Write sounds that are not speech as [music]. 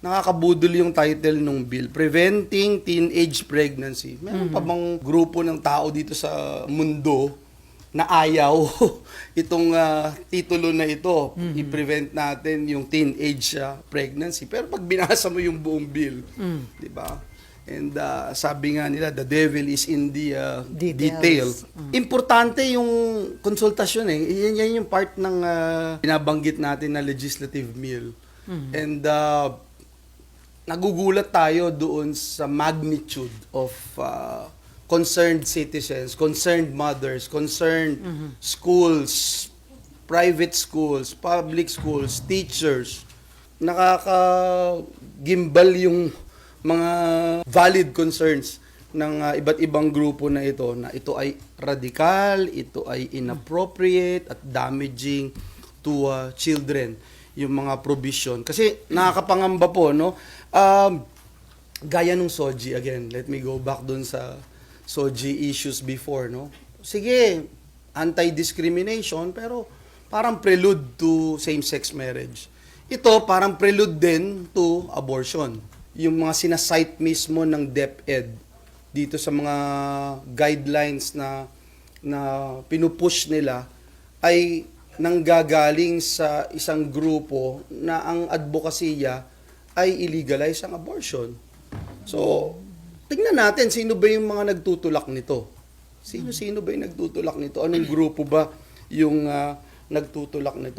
nakakabudol yung title ng bill, Preventing Teenage Pregnancy. Meron pa bang grupo ng tao dito sa mundo na ayaw [laughs] itong ah, titulo na ito, i-prevent natin yung teenage ah, pregnancy. Pero pag binasa mo yung buong bill, di ba? And ah, sabi nga nila, the devil is in the ah, detail. Details. Importante yung konsultasyon eh. Yan, yan yung part ng ah, binabanggit natin na legislative meal. And uh, nagugulat tayo doon sa magnitude of uh, concerned citizens, concerned mothers, concerned schools, private schools, public schools, teachers. Nakaka-gimbal yung mga valid concerns ng uh, iba't ibang grupo na ito na ito ay radical, ito ay inappropriate at damaging to uh, children yung mga provision. Kasi nakakapangamba po no? Um, gaya nung Soji again let me go back dun sa Soji issues before no? Sige anti-discrimination pero parang prelude to same-sex marriage. Ito parang prelude din to abortion. Yung mga sinasite mismo ng DepEd dito sa mga guidelines na na pinupush nila ay nanggagaling sa isang grupo na ang advokasya ay illegalize ang abortion. So, tingnan natin sino ba yung mga nagtutulak nito. Sino-sino ba yung nagtutulak nito? Anong grupo ba yung ah, nagtutulak nito?